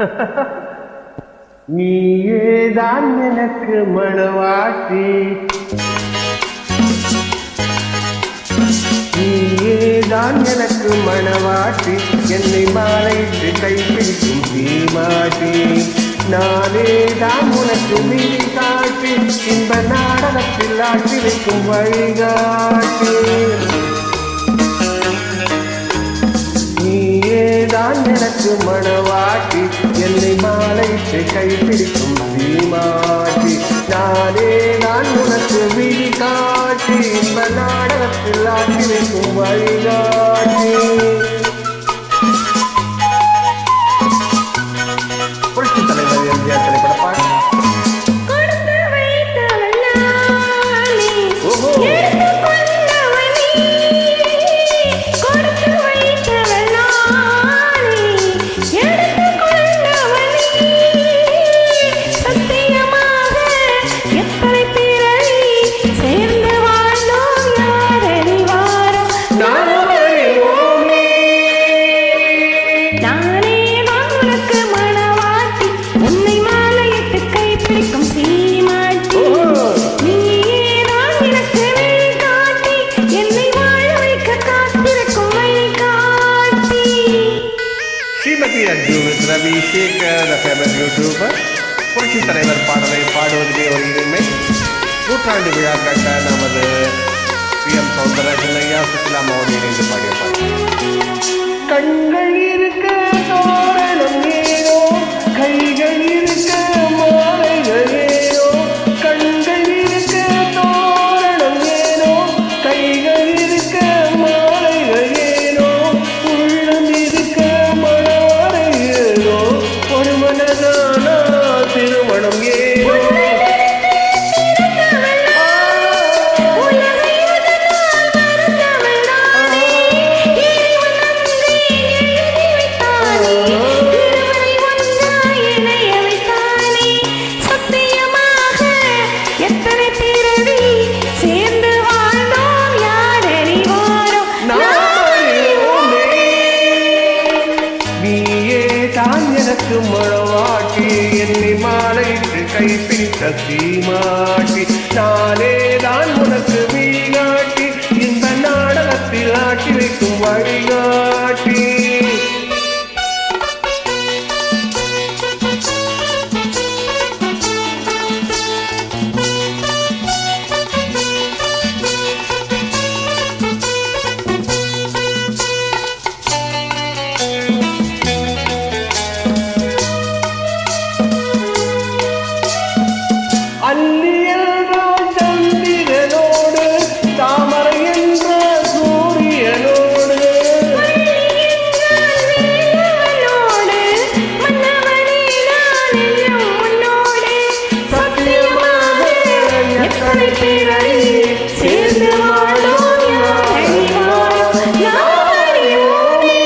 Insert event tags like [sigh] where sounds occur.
[laughs] நீயேதான் எனக்கு மணவாட்டி நீயேதான் எனக்கு மனவாட்டி. என்னை மாலைத்து கைப்பிடிக்கும் தீமாட்டி. நானே தான் உனக்கு மீறி காட்டி. இன்ப நாடகத்தில் ஆட்டி வைக்கும் வழிகாட்டி. நீயேதான் எனக்கு மனவாட்டி. என்னை மாலைத்து கைப்பிடிக்கும் தீமாட்டி. நானே நான் உனக்கு விழி காட்டி. இன்ப நாடகத்தில் ஆட்டி வைக்கும் வழிகாட்டி. Shrimati Anju Ravi Shekar the famous youtuber புரட்சி தலைவர் பாடலை பாடுவதிலே ஒரு இனிமை. நூற்றாண்டு விழா கட்ட நமது பி எம் சௌந்தரராஜன் ஐயா சுசிலாமாவோடு இணைந்து பாடிய பாடல். கண்கள் இருக்க எனக்கு என்னை மாலைக்கு கைப்பிடித்த சீமாட்டி நானே தான் உனக்கு எத்தனை பிறவி சேர்ந்து வாழ்ந்தோம் யார் அறிவாரோ நாம் அறிவோமே